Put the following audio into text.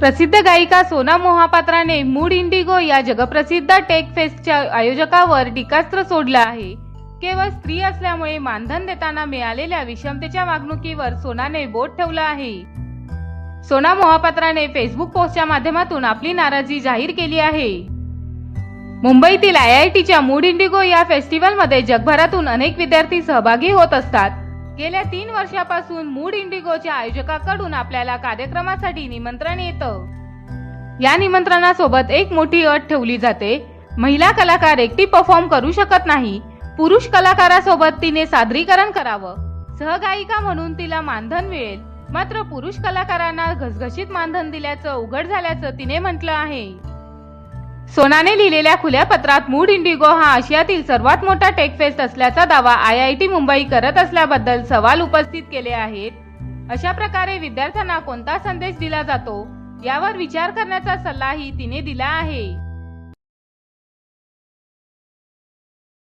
प्रसिद्ध गायिका सोना मोहापात्राने मूड इंडिगो या जगप्रसिद्ध टेक फेस्टच्या आयोजकावर टीकास्त्र सोडलं आहे. केवळ स्त्री असल्यामुळे मानधन देताना मिळालेल्या विषमतेच्या वागणुकीवर सोनाने बोट ठेवलं आहे. सोना मोहापात्राने फेसबुक पोस्टच्या माध्यमातून आपली नाराजी जाहीर केली आहे. मुंबईतील आय आय टीच्या मूड इंडिगो या फेस्टिवलमध्ये जगभरातून अनेक विद्यार्थी सहभागी होत असतात. गेल्या तीन वर्षापासून मूड इंडिगोच्या आयोजकाकडून आपल्याला कार्यक्रमासाठी निमंत्रण येतं. या निमंत्रणासोबत एक मोठी अट ठेवली जाते. महिला कलाकार एकटी परफॉर्म करू शकत नाही. पुरुष कलाकारासोबत तिने सादरीकरण करावं. सहगायिका म्हणून तिला मानधन मिळेल. मात्र पुरुष कलाकारांना घसघशीत मानधन दिल्याचं उघड झाल्याचं तिने म्हटलं आहे. सोनाने लिहिलेल्या खुल्या पत्रात मूड इंडिगो हा आशियातील सर्वात मोठा टेक फेस्ट असल्याचा दावा आय आय टी मुंबई करत असल्याबद्दल सवाल उपस्थित केले आहेत. अशा प्रकारे विद्यार्थ्यांना कोणता संदेश दिला जातो? यावर विचार करण्याचा सल्लाही तिने दिला आहे.